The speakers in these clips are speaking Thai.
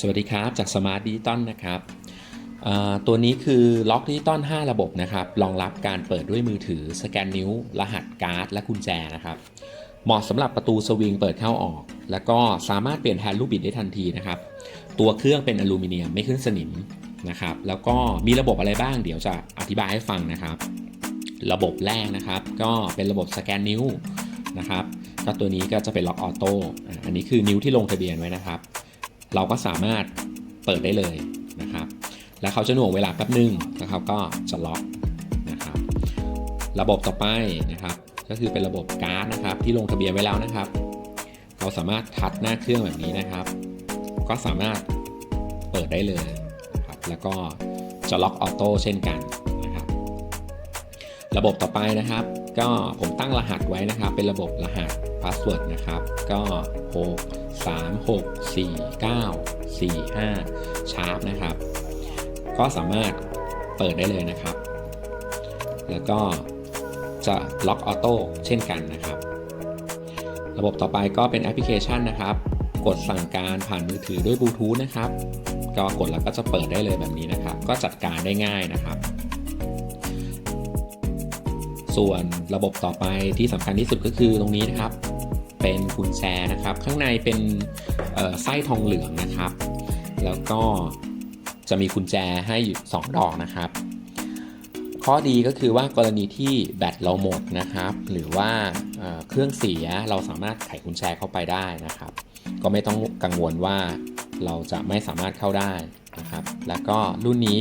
สวัสดีครับจาก Smart Digital นะครับตัวนี้คือล็อกดิจิตอล5ระบบนะครับรองรับการเปิดด้วยมือถือ สแกนนิ้ว รหัสการ์ด และกุญแจนะครับ เหมาะสำหรับประตูสวิงเปิดเข้าออก แล้วก็สามารถเปลี่ยนแทนลูกบิดได้ทันทีนะครับ ตัวเครื่องเป็นอลูมิเนียมไม่ขึ้นสนิมนะครับ แล้วก็มีระบบอะไรบ้าง เดี๋ยวจะอธิบายให้ฟังนะครับ ระบบแรกนะครับ ก็เป็นระบบสแกนนิ้วนะครับก็ตัวนี้ก็จะเป็นล็อกออโต้อันนี้คือนิ้วที่ลงทะเบียนไว้นะครับ เราก็สามารถเปิดได้เลยนะครับ แล้วเขาจะหน่วงเวลาแป๊บหนึ่งแล้วเขาก็จะล็อกนะครับ ระบบต่อไปนะครับ ก็คือเป็นระบบการ์ดนะครับ ที่ลงทะเบียนไว้แล้วนะครับ เราสามารถทัดหน้าเครื่องแบบนี้นะครับ ก็สามารถเปิดได้เลยนะครับ แล้วก็จะล็อกออโต้เช่นกันนะครับ ระบบต่อไปนะครับ ก็ผมตั้งรหัสไว้นะครับ เป็นระบบรหัสพาสเวิร์ดนะครับ ก็6 3 6 4 9 4 5ชาร์ปนะครับ ก็สามารถเปิดได้เลยนะครับ แล้วก็จะล็อกออโต้เช่นกันนะครับ ระบบต่อไปก็เป็นแอปพลิเคชันนะครับ กดสั่งการผ่านมือถือด้วยบลูทูธนะครับ ก็กดแล้วก็จะเปิดได้เลยแบบนี้นะครับ ก็จัดการได้ง่ายนะครับ ส่วนระบบต่อไปที่สำคัญที่สุดก็คือตรงนี้นะครับ เป็นกุญแจนะครับ ข้างในเป็นไส้ทองเหลืองนะครับ แล้วก็จะมีกุญแจให้อยู่ 2 ดอกนะครับ ข้อดีก็คือว่ากรณีที่แบตเราหมดนะครับ หรือว่าเเครื่องเสียเราสามารถไขกุญแจเข้าไปได้นะครับ ก็ไม่ต้องกังวลว่าเราจะไม่สามารถเข้าได้นะครับ แล้วก็รุ่นนี้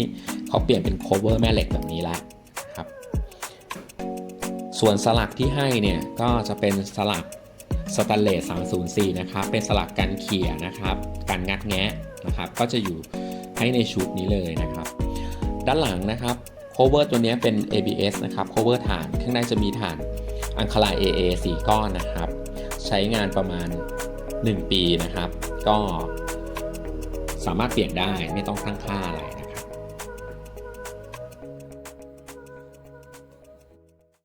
เขาเปลี่ยนเป็น cover แม่เหล็กแบบนี้ละครับ ส่วนสลักที่ให้เนี่ยก็จะเป็นสลัก สแตนเลส304 นะครับ เป็นสลักกันเขี่ยนะครับกันงัดแงะนะครับ ก็จะอยู่ให้ในชุดนี้เลยนะครับ ด้านหลังนะครับ cover ตัวนี้เป็น ABS นะครับ cover ฐาน ข้างในจะมีฐานอังคารา AA 4 ก้อนนะครับ ใช้งานประมาณ 1 ปีนะครับ ก็สามารถเปลี่ยนได้ไม่ต้องตั้งค่าอะไร